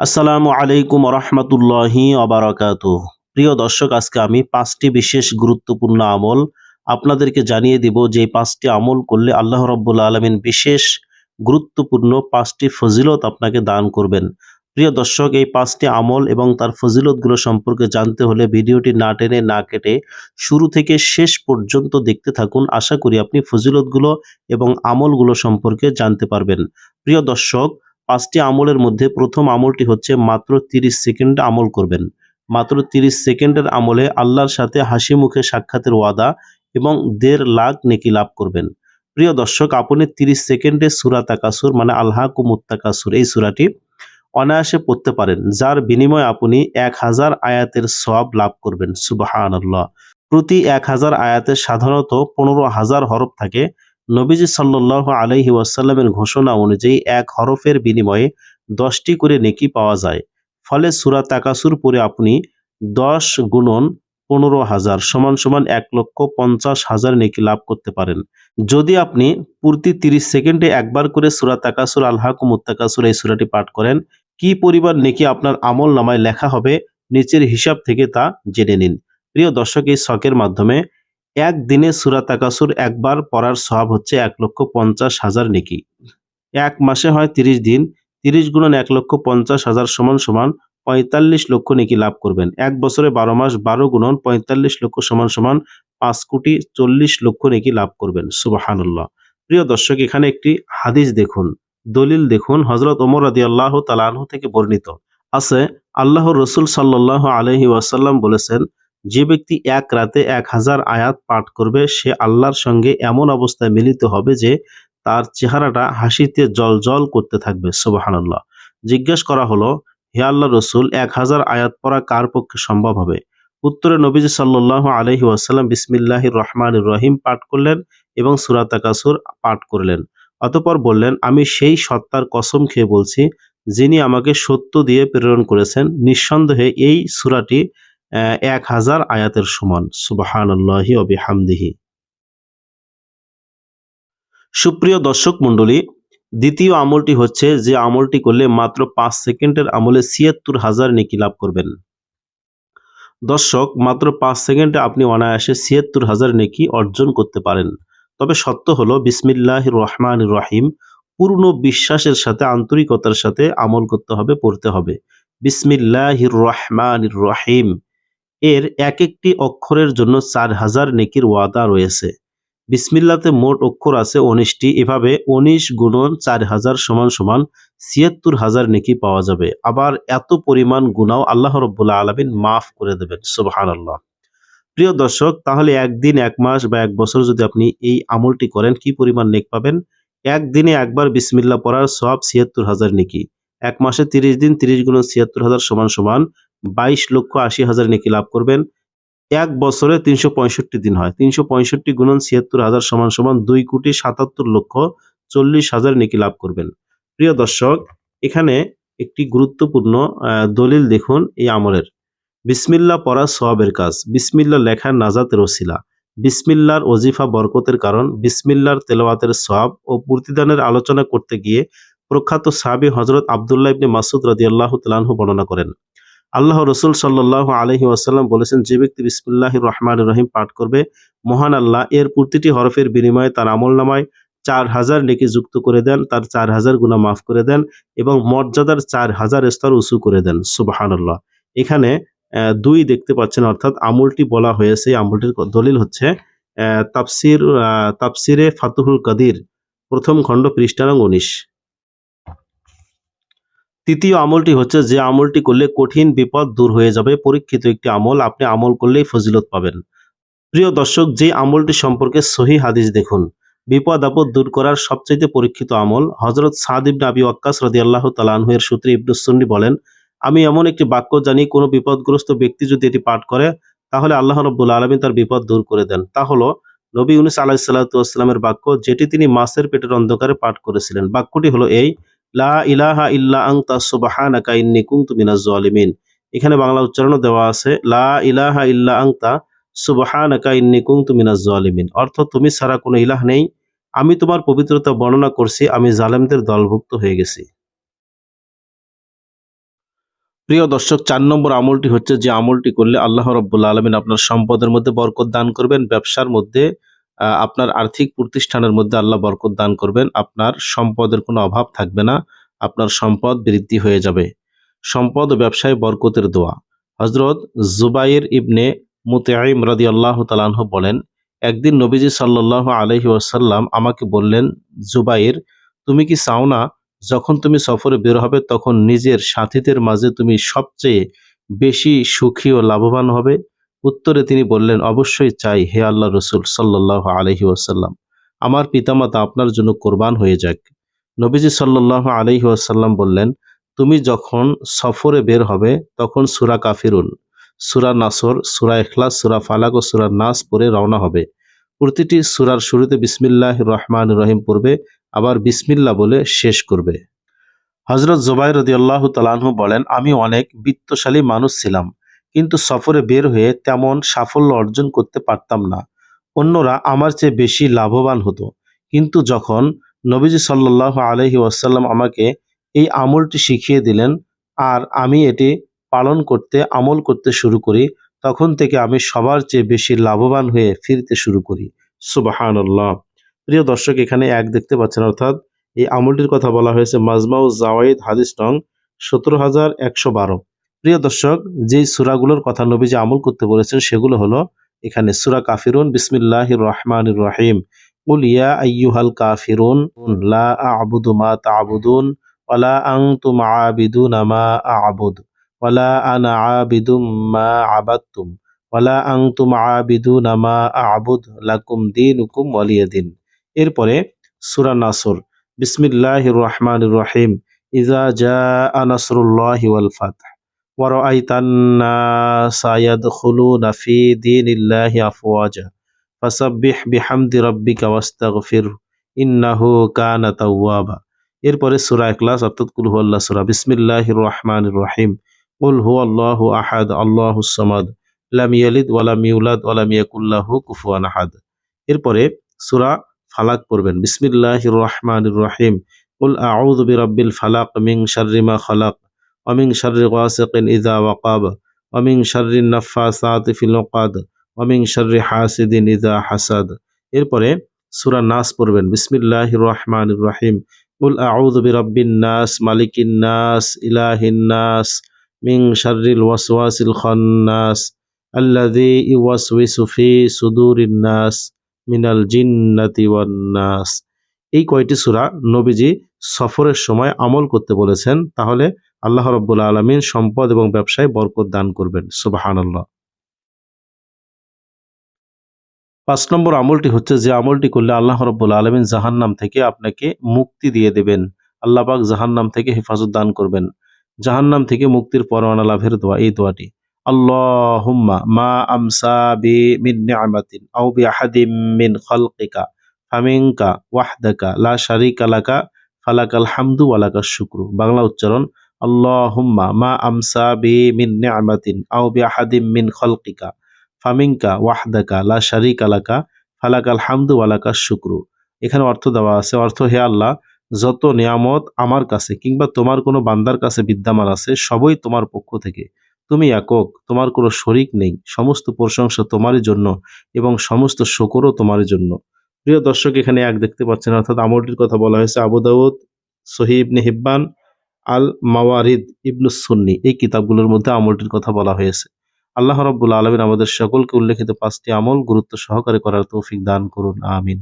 আসসালামু আলাইকুম রহমতুল্লাহি অবরাকাত প্রিয় দর্শক, আজকে আমি পাঁচটি বিশেষ গুরুত্বপূর্ণ আমল আপনাদেরকে জানিয়ে দিব, যে পাঁচটি আমল করলে আল্লাহ রব্বুল আলমিন বিশেষ গুরুত্বপূর্ণ পাঁচটি ফজিলত আপনাকে দান করবেন। প্রিয় দর্শক, এই পাঁচটি আমল এবং তার ফজিলতগুলো সম্পর্কে জানতে হলে ভিডিওটি না টেনে না কেটে শুরু থেকে শেষ পর্যন্ত দেখতে থাকুন। আশা করি আপনি ফজিলতগুলো এবং আমলগুলো সম্পর্কে জানতে পারবেন। প্রিয় দর্শক পাঁচটি আমলের মধ্যে প্রথম আমলটি হচ্ছে মাত্র তিরিশ সেকেন্ড আমল করবেন। মাত্র তিরিশ সেকেন্ডের আমলে আল্লাহর সাথে হাসি মুখে সাক্ষাতের ওয়াদা এবং দেড় লাখ নেকি লাভ করবেন। প্রিয় দর্শক, আপনি তিরিশ সেকেন্ডে সুরা তাকাসুর মানে আল্লাহ কুমুত্তাকাসুর এই সুরাটি অনায়াসে পড়তে পারেন, যার বিনিময়ে আপনি এক হাজার আয়াতের সব লাভ করবেন। আল্লাহ প্রতি এক হাজার আয়াতে সাধারণত পনেরো হাজার হরফ থাকে। নবীজি সাল্লাহ আলহি ওয়াসাল্লামের ঘোষণা অনুযায়ী এক হরফের বিনিময়ে দশটি করে নেকি পাওয়া যায়। ফলে সুরা তাকাসুর পরে আপনি দশ গুণন পনেরো হাজার সমান সমান এক লক্ষ পঞ্চাশ হাজার নেকি লাভ করতে পারেন। যদি আপনি প্রতি তিরিশ সেকেন্ডে একবার করে সুরা তাকাসুর আল্লাহ কুমুত্তাকাসুর এই সুরাটি পাঠ করেন, কি পরিমাণ নেকি আপনার আমল নামায় লেখা হবে, নিচের হিসাব থেকে তা জেনে নিন। প্রিয় দর্শক, এই শখের মাধ্যমে একদিনে সুরা তাকাসুর একবার পড়ার সব হচ্ছে এক লক্ষ পঞ্চাশ হাজার নেকি। এক মাসে হয় তিরিশ দিন, তিরিশ গুণন এক লক্ষ পঞ্চাশ হাজার সমান সমান পঁয়তাল্লিশ লক্ষ নেকি লাভ করবেন। এক বছরে বারো মাস বারো গুণন পঁয়তাল্লিশ লক্ষ সমান সমান পাঁচ কোটি চল্লিশ লক্ষ নেকি লাভ করবেন। সুবাহানুল্লাহ। প্রিয় দর্শক, এখানে একটি হাদিস দেখুন। দলিল দেখুন হজরত ওমর আদি আল্লাহ তালাহ থেকে বর্ণিত। আছে আল্লাহ রসুল সাল্লাহ আলহি ওয়াসাল্লাম বলেছেন যে ব্যক্তি এক রাতে এক হাজার আয়াত পাঠ করবে, সে আল্লাহর সঙ্গে এমন অবস্থায় মিলিত হবে যে তার চেহারাটা হাসিতে জল জল করতে থাকবে। সুবাহান্লাহ জিজ্ঞেস করা হলো, হে আল্লাহ রসুল, এক হাজার আয়াত পড়া কার পক্ষে সম্ভব হবে? উত্তরে নবীজি সাল্লাহ আলহি ওয়াসাল্লাম বিসমিল্লাহ রহমান রহিম পাঠ করলেন এবং সুরাতাকাসুর পাঠ করলেন। অতপর বললেন, আমি সেই সত্তার কসম খেয়ে বলছি, যিনি আমাকে সত্য দিয়ে প্রেরণ করেছেন। নিঃসন্দেহে এই সুরাটি এক হাজার আয়াতের সমান। সুবাহান আল্লাহি অবিহামদিহি সুপ্রিয় দর্শক মণ্ডলী, দ্বিতীয় আমলটি হচ্ছে যে আমলটি করলে মাত্র পাঁচ সেকেন্ডের আমলে ছিয়াত্তর হাজার নেকি লাভ করবেন। দর্শক, মাত্র পাঁচ সেকেন্ডে আপনি অনায়াসে ছিয়াত্তর হাজার নেকি অর্জন করতে পারেন। তবে সত্য হলো বিসমিল্লাহ রহমান রহিম, পূর্ণ বিশ্বাসের সাথে, আন্তরিকতার সাথে আমল করতে হবে, পড়তে হবে। বিসমিল্লাহ রহমান রহিম। এর এক একটি অক্ষরের জন্য চার হাজার নেকির ওয়াদা রয়েছে। বিসমিল্লাতে মোট অক্ষর আছে উনিশটি, এভাবে উনিশ গুণন চার হাজার সমান সমান ছিয়াত্তর হাজার নেকি পাওয়া যাবে। আবার এত পরিমাণ গুণাও আল্লাহ রব্বুল্লাহ আলমিন মাফ করে দেবেন সুবাহান আল্লাহ প্রিয় দর্শক, তাহলে একদিন, এক মাস বা এক বছর যদি আপনি এই আমলটি করেন, কি পরিমাণ নেক পাবেন? একদিনে একবার বিসমিল্লা পড়ার সব ছিয়াত্তর হাজার নেকি। এক মাসে তিরিশ দিন তিরিশ গুণ ছিয়াত্তর হাজার সমান সমান বাইশ লক্ষ আশি হাজার নেকি লাভ করবেন। এক বছরে তিনশো পঁয়ষট্টি দিন হয়। তিনশো পঁয়ষট্টি গুণন ছিয়াত্তর হাজার সমান সমান দুই কোটি সাতাত্তর লক্ষ চল্লিশ হাজার নেকি লাভ করবেন। প্রিয় দর্শক, এখানে একটি গুরুত্বপূর্ণ দলিল দেখুন এই আমলের। বিসমিল্লা পড়া সবের কাজ। বিসমিল্লা লেখার নাজাতের ওসিলা। বিসমিল্লার ওজিফা বরকতের কারণ। বিসমিল্লার তেলাওয়াতের সব ও প্রতিদানের আলোচনা করতে গিয়ে প্রখ্যাত সাহাবি হজরত আবদুল্লাহ ইবনে মাসুদ রাজি আল্লাহ তালাহু বর্ণনা করেন। আল্লাহ রসুল সাল্লাহ আলহি ওয়াসাল্লাম বলেছেন, যে ব্যক্তি বিসমুল্লাহ রহমান রহিম পাঠ করবে, মহান আল্লাহ এর প্রতিটি হরফের বিনিময়ে তার আমল নামায় চার হাজার নেকি যুক্ত করে দেন, তার চার হাজার গুণা মাফ করে দেন এবং মর্যাদার চার হাজার স্তর উঁচু করে দেন। সুবাহান আল্লাহ এখানে দুই দেখতে পাচ্ছেন, অর্থাৎ আমলটি বলা হয়েছে, আমলটির দলিল হচ্ছে তাফসির তাফসিরে ফাতুহুল কাদির প্রথম খণ্ড পৃষ্ঠানং উনিশ। তৃতীয় আমলটি হচ্ছে যে আমলটি করলে কঠিন বিপদ দূর হয়ে যাবে। পরীক্ষিত একটি আমল, আপনি আমল করলেই ফজিলত পাবেন। প্রিয় দর্শক, যে আমলটি সম্পর্কে সহি হাদিস দেখুন। বিপদ আপদ দূর করার সবচাইতে পরীক্ষিত আমল হজরত সাদ সাদিব নাবি ওয়াক্কাস রদি আল্লাহ তালাহের সূত্রে ইবনুসন্নি বলেন, আমি এমন একটি বাক্য জানি, কোনো বিপদগ্রস্ত ব্যক্তি যদি এটি পাঠ করে, তাহলে আল্লাহ রব্বুল আলমী তার বিপদ দূর করে দেন। তা হলো, নবী উনিস আলাহ সাল্লাহামের বাক্য, যেটি তিনি মাসের পেটের অন্ধকারে পাঠ করেছিলেন। বাক্যটি হলো এই লা ইলাহা ইল্লা আংতা ইন্নী মিনাজ জালিমিন। এখানে বাংলা উচ্চারণও দেওয়া আছে, লা ইলাহা ইল্লা আংতা সুবাহানাকা ইন্নী কুনতু মিনাজ জালিমিন। অর্থ, তুমি ছাড়া কোনো ইলাহ নেই। আমি তোমার পবিত্রতা বর্ণনা করছি, আমি জালেমদের দলভুক্ত হয়ে গেছি। প্রিয় দর্শক, চার নম্বর আমলটি হচ্ছে যে আমলটি করলে আল্লাহ রব্বুল্লা আলমিন আপনার সম্পদের মধ্যে বরকত দান করবেন, ব্যবসার মধ্যে আপনার আর্থিক প্রতিষ্ঠানের মধ্যে আল্লাহ বরকত দান করবেন। আপনার সম্পদের কোনো অভাব থাকবে না। আপনার সম্পদ বৃদ্ধি হয়ে যাবে। সম্পদ ও ব্যবসায় বরকতের দোয়া। হজরত জুবাইর ইবনে মুতাইম রাদি আল্লাহ তালাহ বলেন, একদিন নবীজি সাল্লাহ আলহি ওয়াসাল্লাম আমাকে বললেন, জুবাইর, তুমি কি চাও না, যখন তুমি সফরে বের হবে, তখন নিজের সাথীদের মাঝে তুমি সবচেয়ে বেশি সুখী ও লাভবান হবে? উত্তরে তিনি বললেন, অবশ্যই চাই, হে আল্লাহ রসুল সাল্লাহ আলহি ওয়াসাল্লাম, আমার পিতামাতা আপনার জন্য কোরবান হয়ে যাক। নবীজি সাল্লাহ আলহি ওয়াসাল্লাম বললেন, তুমি যখন সফরে বের হবে, তখন সুরা কাফিরুন, সুরা নাসর, সুরা এখলাস সুরা ফালাক ও সুরা নাস পরে রওনা হবে। প্রতিটি সুরার শুরুতে বিসমিল্লাহ রহমান রহিম পড়বে, আবার বিসমিল্লা বলে শেষ করবে। হজরত জুবাই রদি আল্লাহ তালাহু বলেন, আমি অনেক বিত্তশালী মানুষ ছিলাম। কিন্তু সফরে বের হয়ে তেমন সাফল্য অর্জন করতে পারতাম না। অন্যরা আমার চেয়ে বেশি লাভবান হতো। কিন্তু যখন নবীজি সাল্লাহ আলহি ওয়াসাল্লাম আমাকে এই আমলটি শিখিয়ে দিলেন আর আমি এটি পালন করতে, আমল করতে শুরু করি, তখন থেকে আমি সবার চেয়ে বেশি লাভবান হয়ে ফিরতে শুরু করি। সুবাহান্লাহ প্রিয় দর্শক, এখানে এক দেখতে পাচ্ছেন, অর্থাৎ এই আমলটির কথা বলা হয়েছে মাজমাউ জাওয়াইদ হাদিস নং সতেরো হাজার একশো বারো। প্রিয় দর্শক, যেই সুরাগুলোর কথা নবীজি আমল করতে বলেছেন সেগুলো হলো এখানে সুরা কাফিরুন বিসমিল্লাহ রহমান রহিম। উলিয়া আইয়ুহাল কাফিরুন, লা আবুদু মা তাবুদুন ওয়ালা আং তুম আবিদুন মা আবুদ ওয়ালা আনা আবিদুম মা আবাদতুম ওয়ালা আং তুম আবিদুন মা আবুদ লাকুম দিন উকুম ওয়ালিয়া দিন। এরপরে সুরা নাসর বিসমিল্লাহ রহমান রহিম। ইজা জা আনাসরুল্লাহ ওয়াল ফাতহ। ورأيت الناس يدخلون في دين الله أفواجا فسبح بحمد ربك واستغفره إنه كان توابا এরপরে সূরা ইখলাস অর্থাৎ কুল হুয়াল্লাহ সূরা বিসমিল্লাহির রহমানির রহিম কুল হুয়াল্লাহু আহাদ আল্লাহুস সামাদ লাম ইয়ালিদ ওয়া লাম ইউলাদ ওয়া লাম ইয়াকুল লাহু কুফুয়ান আহাদ এরপরে সূরা ফালাক পড়বেন বিসমিল্লাহির রহমানির রহিম কুল আউযু বিরাব্বিল ফালাক মিন শাররি মা খালাক মিন শাররি গাসিকিন ইযা ওয়াকাব ওয়া শাররি নাফাসাতি ফিল উকাদ ওয়া মিন শাররি হাসিদিন ইযা হাসাদ এরপরে সূরা নাস পড়বেন। বিসমিল্লাহির রহমানির রহিম। কুল আউযু বিরাব্বিন নাস মালিকিন নাস ইলাহিন নাস মিন শাররিল ওয়াসওয়াসিল খান্নাস আল্লাযী ইউওয়াসওয়িসু ফি সুদুরিন নাস মিনাল জিন্নাতি ওয়ান নাস এই কয়টি সূরা নবীজি সফরের সময় আমল করতে বলেছেন। তাহলে আল্লাহ রব্বুল আলমিন সম্পদ এবং ব্যবসায় বরকত দান করবেন। সুবাহানাল্লাহ। পাঁচ নম্বর আমলটি হচ্ছে যে আমলটি করলে আল্লাহ রব্বুল আলমিন জাহান্নাম থেকে আপনাকে মুক্তি দিয়ে দেবেন। আল্লাহ পাক জাহান্নাম থেকে হেফাজত দান করবেন। জাহান্নাম থেকে মুক্তির পরোয়ানা লাভের দোয়া, এই দোয়াটি, আল্লাহুম্মা মা আমসা বি বাংলা উচ্চারণ আল্লাহুম্মা মা আমসা বি মিন নি'মাতিন আও বি আহাদিম মিন ফামিনকা ওয়াহদাকা লা লাকা, ফালাকাল হামদু এখানে অর্থ দেওয়া আছে, অর্থ হে আল্লাহ, যত নিয়ামত আমার কাছে কিংবা তোমার কোনো বান্দার কাছে বিদ্যমান আছে, সবই তোমার পক্ষ থেকে। তুমি একক, তোমার কোনো শরিক নেই, সমস্ত প্রশংসা তোমারই জন্য এবং সমস্ত শকরও তোমারই জন্য। প্রিয় দর্শক, এখানে এক দেখতে পাচ্ছেন, অর্থাৎ আমলটির কথা বলা হয়েছে আবু দাউদ সহি ইবনে হিব্বান আল মাওয়ারিদ ইবনুস সুন্নি। এই কিতাবগুলোর মধ্যে আমলটির কথা বলা হয়েছে। আল্লাহ রব্বুল আলমিন আমাদের সকলকে উল্লেখিত পাঁচটি আমল গুরুত্ব সহকারে করার তৌফিক দান করুন। আমিন।